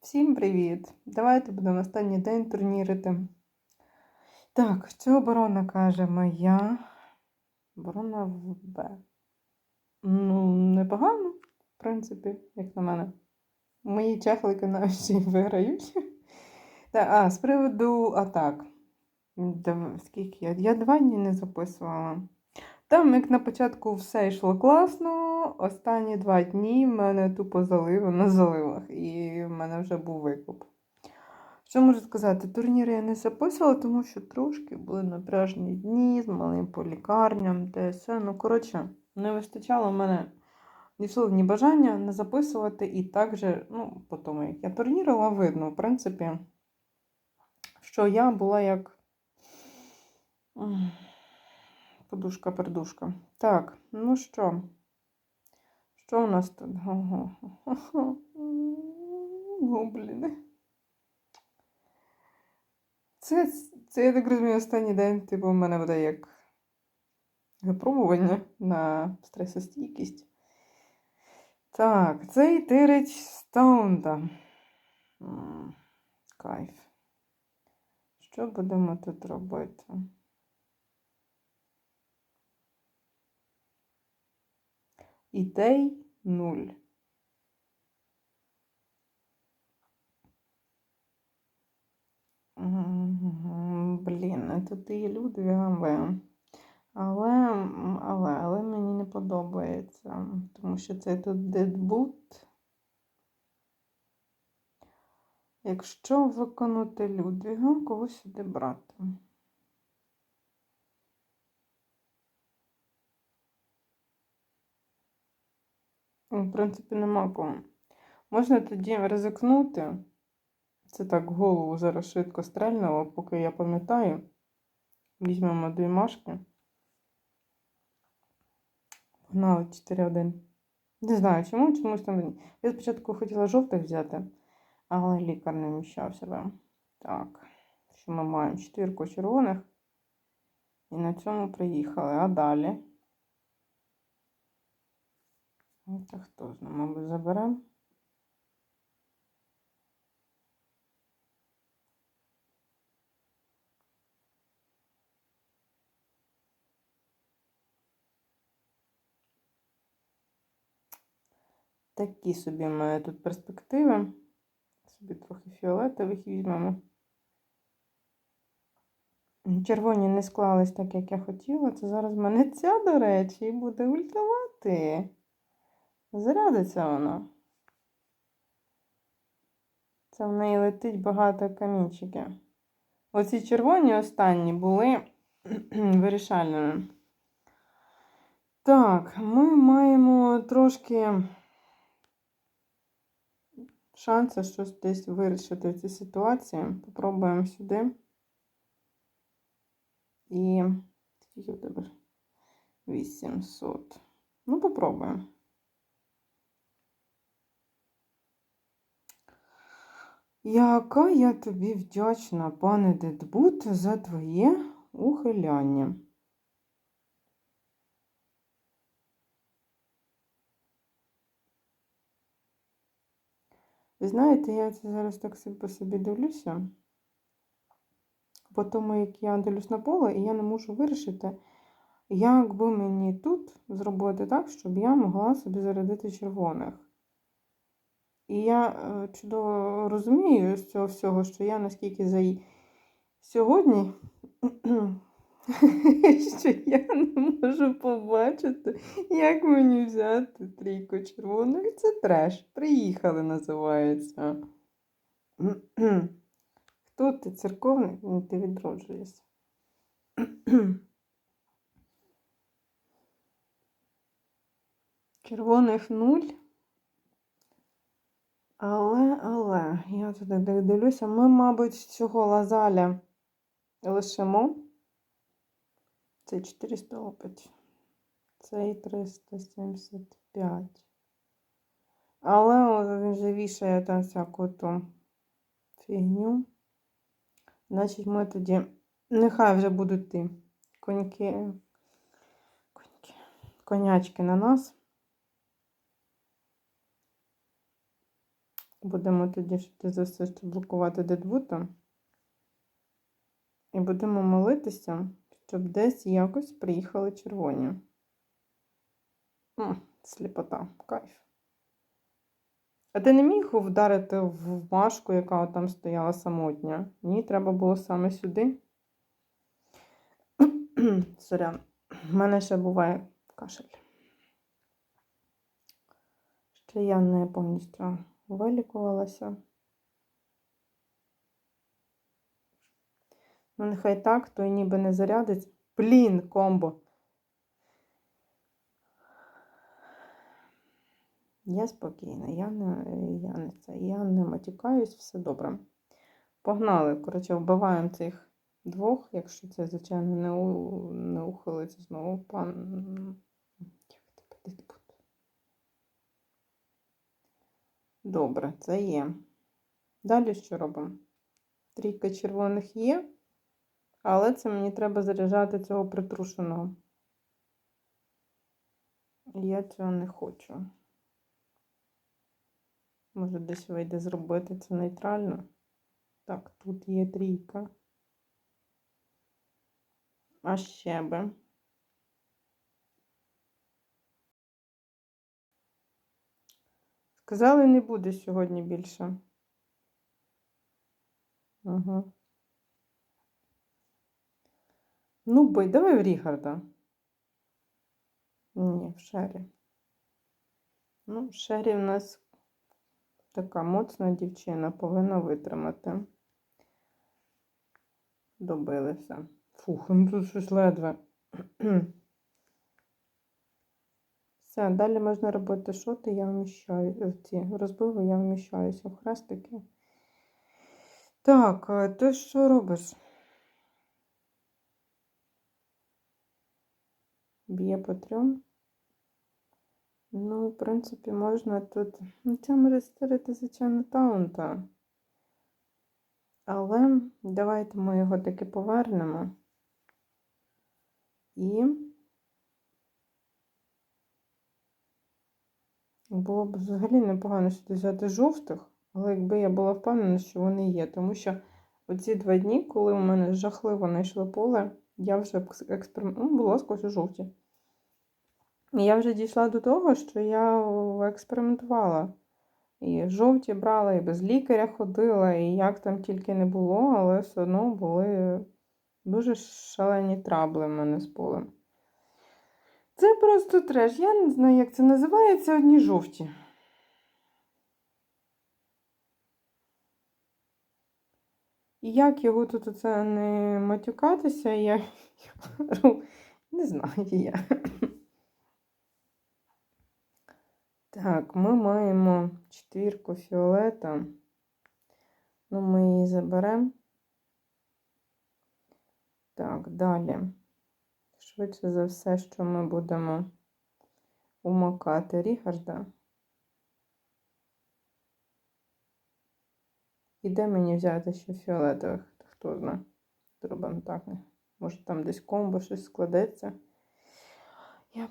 Всім привіт! Давайте будемо останній день турнірити. Так, що оборона каже моя? Оборона в Б. Ну, непогано, в принципі, як на мене. Мої чехлики навіть ще виграють. Так, а, з приводу атак. Скільки я? Я два дні не записувала. Там, як на початку все йшло класно, останні два дні в мене тупо залило на заливах, і в мене вже був викуп. Що можу сказати? Турніри я не записувала, тому що трошки були напряжні дні з малим по лікарням, те все. Ну, коротше, не вистачало в мене ні сил, ні бажання не записувати. І так же, ну, по тому, як я турнірила, видно, в принципі, що я була як. Подушка-пердушка. Так, ну що? Що у нас тут? Ого. Гобліни. Це, це, я так розумію, останній день, типу, в мене буде як випробування на стресостійкість. Так, цей тирить стаунда. М, Кайф. Що будемо тут робити? Ідей нуль. Блін, тут і але, але, але, але мені не подобається, тому що це тут дедбут. Якщо виконати Людвіга, кого сюди брати? В принципі, нема кого. Можна тоді ризикнути. Це так голову зараз швидко стрельнуло, поки я пам'ятаю. Візьмемо дві машки. Погнали 4-1. Не знаю чому, чомусь там. Я спочатку хотіла жовтих взяти, але лікар не вміщався би. Так, що ми маємо? Четвірку червоних. І на цьому приїхали. А далі? Ну, Та хто знає, мабуть, заберемо. Такі собі мене тут перспективи. Собі трохи фіолетових візьмемо. Червоні не склались так, як я хотіла. Це зараз в мене ця, до речі, буде ультавати. Зарядиться вона. Це в неї летить багато камінчиків. Оці червоні останні були вирішальними. Так, ми маємо трошки шанси щось десь вирішити в цій ситуації. Попробуємо сюди. І скільки тебе? 800. Ну, попробуємо. Яка я тобі вдячна, пане Дедбут, за твоє ухиляння. Ви знаєте, я це зараз так по собі дивлюся. По тому, як я дивлюсь на поле, і я не можу вирішити, як би мені тут зробити так, щоб я могла собі зарядити червоних. І я е, чудово розумію з цього всього, що я наскільки за сьогодні, що я не можу побачити, як мені взяти трійку червоних. Це треш. Приїхали, називається. Хто ти церковник? Ти відроджуєшся. Червоних нуль. Але, але, я туди дивлюся, ми, мабуть, цього лазаля лишимо. Це 400 опить. Цей 375. Але він же вішає там всяку ту фігню. Значить, ми тоді. Нехай вже будуть ті коньки. Коньки. Конячки на нас. Будемо тоді швидше за все ще блокувати дедвута. І будемо молитися, щоб десь якось приїхали червоні. Сліпота, кайф. А ти не міг вдарити в Машку, яка там стояла самотня? Ні, треба було саме сюди. Сорян, в мене ще буває кашель. Ще я не повністю вилікувалася. Ну, нехай так, то й ніби не зарядить. Блін, комбо. Я спокійна, я не, я не це, я не матюкаюсь, все добре. Погнали. Коротше, вбиваємо цих двох, якщо це, звичайно, не, у, не ухилиться знову пан. Як тебе десь буде? Добре, це є. Далі що робимо? Трійка червоних є, але це мені треба заряджати цього притрушеного. Я цього не хочу. Може, десь вийде зробити це нейтрально. Так, тут є трійка. А ще би. Сказали, не буде сьогодні більше. Угу. Ну, бий, давай в Рігарда. Ні, в Шері. Ну, Шері в нас така моцна дівчина повинна витримати. Добилися. Фух, ну тут щось ледве. Все, далі можна робити шоти, я вміщаю в ці розбиви, я вміщаюся в хрестики. Так, ти що робиш? Б'є по трьом. Ну, в принципі, можна тут. Ну, це може створити, звичайно, таунта. Але давайте ми його таки повернемо. І було б взагалі непогано сюди взяти жовтих, але якби я була впевнена, що вони є. Тому що оці два дні, коли у мене жахливо знайшло поле, я вже експериментувала, ну, будь ласка, ось жовті. І я вже дійшла до того, що я експериментувала. І жовті брала, і без лікаря ходила, і як там тільки не було, але все одно були дуже шалені трабли в мене з полем. Це просто треш. Я не знаю, як це називається одні жовті. І як його тут оце не матюкатися, я не знаю я. Так, ми маємо четвірку фіолета. Ну, ми її заберемо. Так, далі. Швидше за все, що ми будемо умокати Рігарда. І де мені взяти ще фіолетових? Хто знає? Зробимо так. Може там десь комбо щось складеться. Я,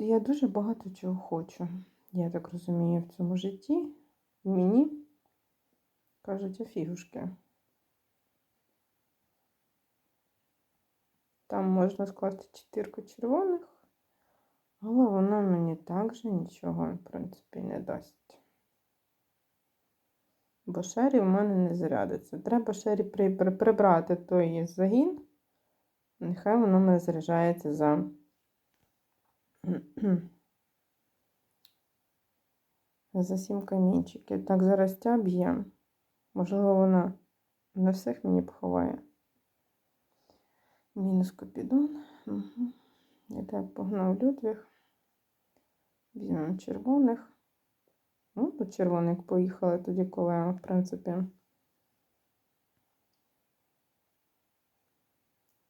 я дуже багато чого хочу. Я так розумію, в цьому житті мені кажуть офігушки. Там можна скласти чотирку червоних, але вона мені також нічого, в принципі, не дасть. Бо шері в мене не зарядиться. Треба шері прибрати той загін, нехай воно мене заряджається за. за сім камінчиків. Так, зараз ця б'є. Можливо, вона не всіх мені поховає. Мінус копідон. Угу. І так, погнав Людвіг. Візьмемо червоних. Ну, тут червоних поїхали тоді, коли, в принципі,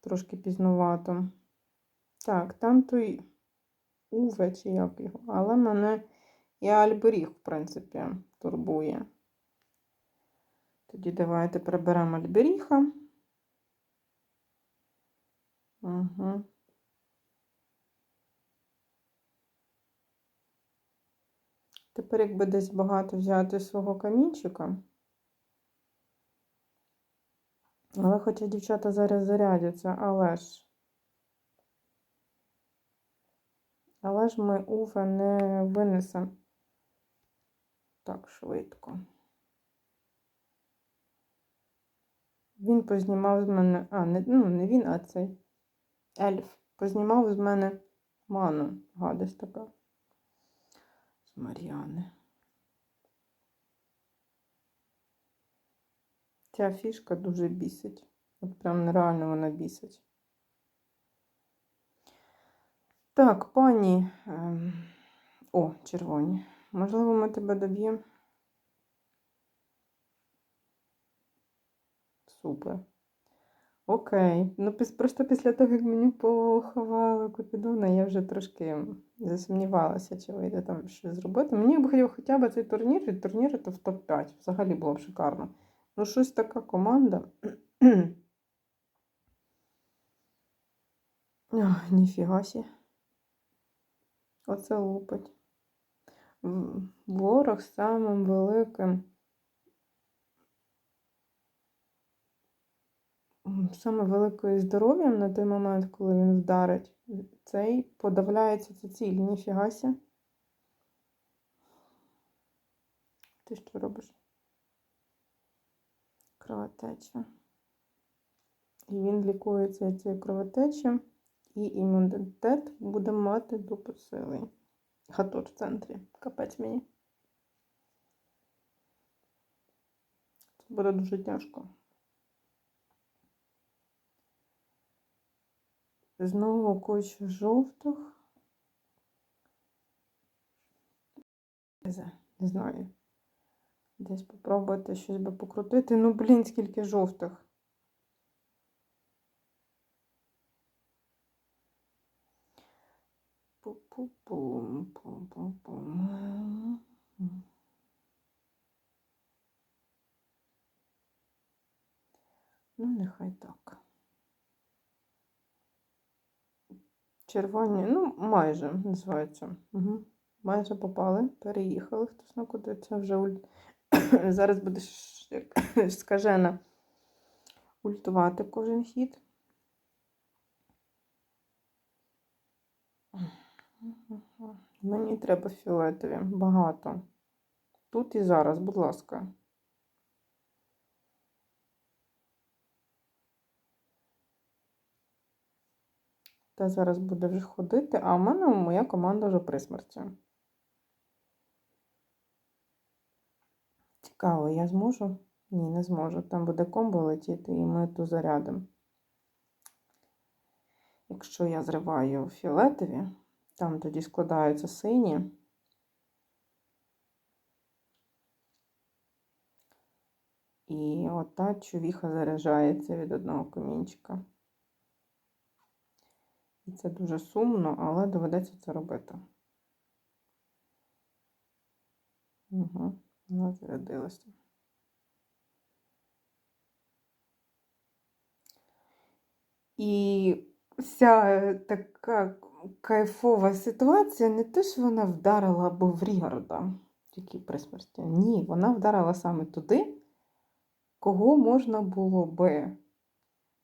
трошки пізнувато. Так, там той Уве, чи як його, але мене і альберіг, в принципі, турбує. Тоді давайте приберемо альберіха. Угу. тепер якби десь багато взяти свого камінчика. Але хоча дівчата зараз зарядяться, але ж. Але ж ми Уфа не винесемо так швидко. Він познімав з мене. А, не, ну, не він, а цей ельф. Познімав з мене ману. Гадость така. З Мар'яни. Ця фішка дуже бісить. От прям нереально вона бісить. Так, пані. Ем... О, червоні. Можливо, ми тебе доб'ємо. Супер. Окей. Ну, просто після того, як мені поховали Купідона, я вже трошки засумнівалася, чи вийде там щось зробити. Мені б хотів хоча б цей турнір від турніру в топ-5. Взагалі було б шикарно. Ну, щось така команда. Ах, ніфіга сі. Оце лупить. Ворог самим великим. м, Саме великою здоров'ям на той момент, коли він вдарить, цей подавляється ця ціль. Ніфіга сі. Ти що робиш? Кровотеча. І він лікується цією кровотечі, і імунітет буде мати до посили. Хатор в центрі. Капець мені. Це буде дуже тяжко. Знову кучу жовтих. Не знаю. Десь попробувати щось би покрутити. Ну, блін, скільки жовтих. Пу-пу-пум, пум-пум-пум. Ну, нехай так. Червоні, ну, майже називається. Угу. Майже попали, переїхали хтось на куди. Це вже уль... зараз буде як скажена ультувати кожен хід. Мені треба фіолетові. Багато. Тут і зараз, будь ласка. Та зараз буде вже ходити, а в мене моя команда вже при смерті. Цікаво, я зможу? Ні, не зможу. Там буде комбо летіти, і ми ту зарядимо. Якщо я зриваю фіолетові, там тоді складаються сині. І ота чувіха заряджається від одного камінчика. І це дуже сумно, але доведеться це робити. Угу, вона зарядилася. І вся така кайфова ситуація, не те, що вона вдарила або в Рігарда, який при смерті. Ні, вона вдарила саме туди, кого можна було би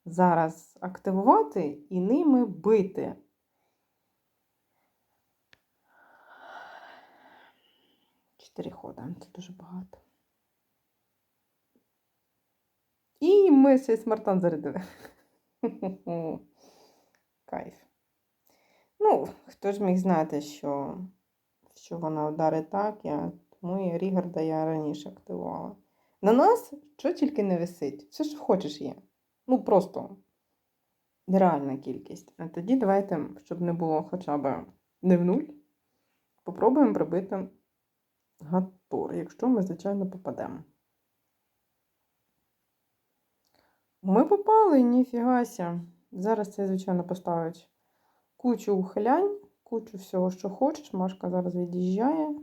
зараз активувати і ними бити. Чотири хода, це дуже багато. І ми ще й смартан зарядили. Кайф. Ну, хто ж міг знати, що, що вона вдарить так, я, тому і Рігарда я раніше активувала. На нас що тільки не висить. Все, що хочеш, є. Ну, просто нереальна кількість. А тоді давайте, щоб не було хоча б не в нуль, попробуємо пробити гатор, якщо ми, звичайно, попадемо. Ми попали, ніфігася. Зараз це, звичайно, поставить кучу ухилянь, кучу всього, що хочеш. Машка зараз від'їжджає.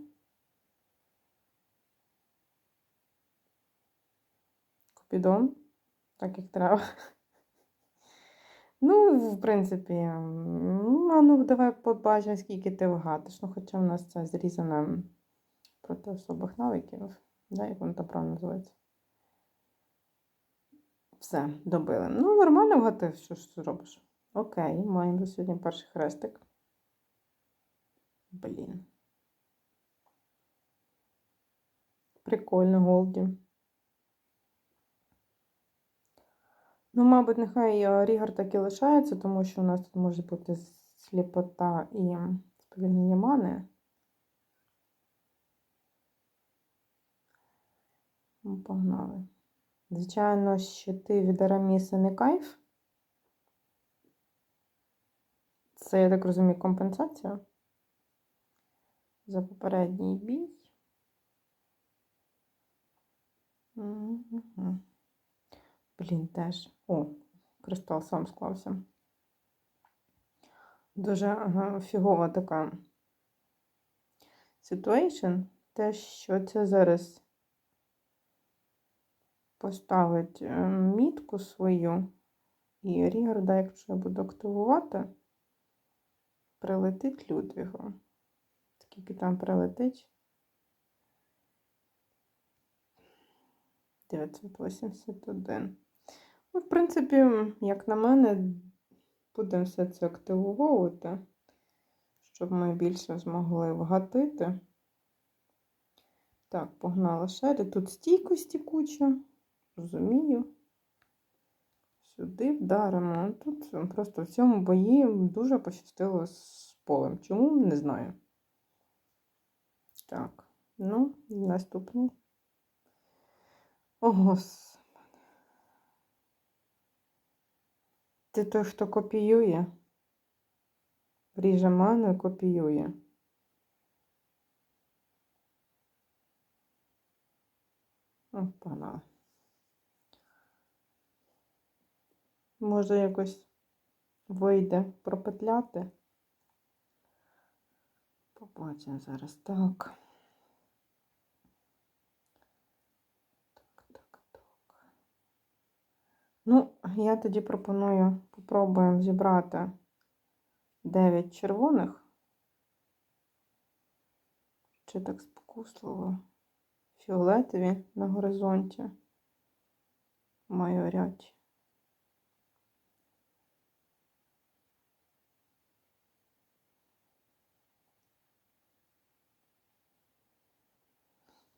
Купідон, так як треба. Ну, в принципі, а ну давай побачимо, скільки ти вгадиш. Ну, хоча в нас це зрізане проти особих навиків. Да, як воно там правильно називається? Все, добили. Ну, нормально вгатив, що ж ти робиш? Окей, маємо сьогодні перший хрестик. Блін. Прикольно, Голді. Ну, мабуть, нехай е, Рігар так і лишається, тому що у нас тут може бути сліпота і сповільнення мани. Ну, Погнали. Звичайно, щити від Араміса не кайф. Це, я так розумію, компенсація за попередній бій. Мгм. Блін, теж. О, кристал сам склався. Дуже ага, фігова така ситуейшн. Те, що це зараз поставить е, мітку свою, і Рігарда, якщо я буду активувати, прилетить Людвігу. Скільки там прилетить? 981. Ну, в принципі, як на мене, будемо все це активовувати, щоб ми більше змогли вгатити. Так, погнала шері. Тут стійкості куча, розумію. Сюди вдаримо. Тут просто в цьому бої дуже пощастило з полем. Чому? Не знаю. Так, ну, наступний. О, Ти той, хто копіює? Ріже ману і копіює. О, погнали. Може якось вийде пропетляти? Побачимо зараз. Так, так, так. Ну, я тоді пропоную, попробуємо зібрати 9 червоних. Чи так спокусливо? Фіолетові на горизонті майорять.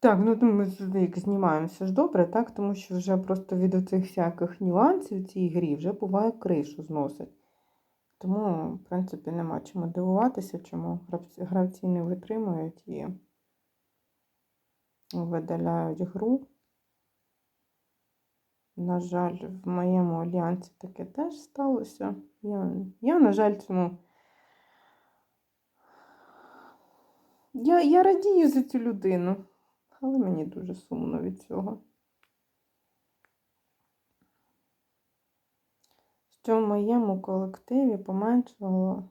Так, ну то ми як знімаємося ж добре, так? Тому що вже просто від оцих всяких нюансів в цій грі вже буває кришу зносить. Тому, в принципі, нема чому дивуватися, чому гравці не витримують і видаляють гру. На жаль, в моєму альянсі таке теж сталося. Я, я на жаль, цьому. Я, я радію за цю людину, але мені дуже сумно від цього. Що в моєму колективі поменшало,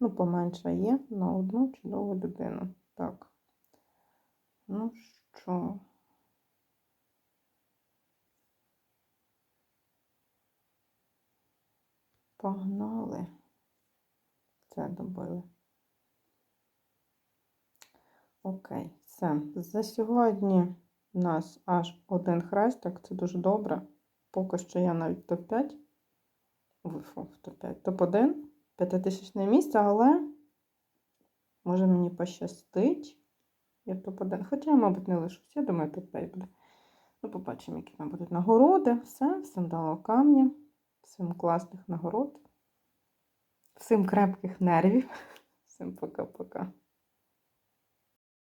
ну, поменшає на одну чудову людину. Так. Ну що? Погнали. Це добили. Окей, все. За сьогодні у нас аж один хрестик, це дуже добре. Поки що я навіть топ-5. Вифу, топ-5. Топ-1, п'ятитисячне місце, але може мені пощастить. Я топ-1. Хоча я, мабуть, не лишусь. Я думаю, топ-5 буде. Ну, побачимо, які там будуть нагороди. Все, всім дало камня, всім класних нагород, всім крепких нервів. Всім пока-пока.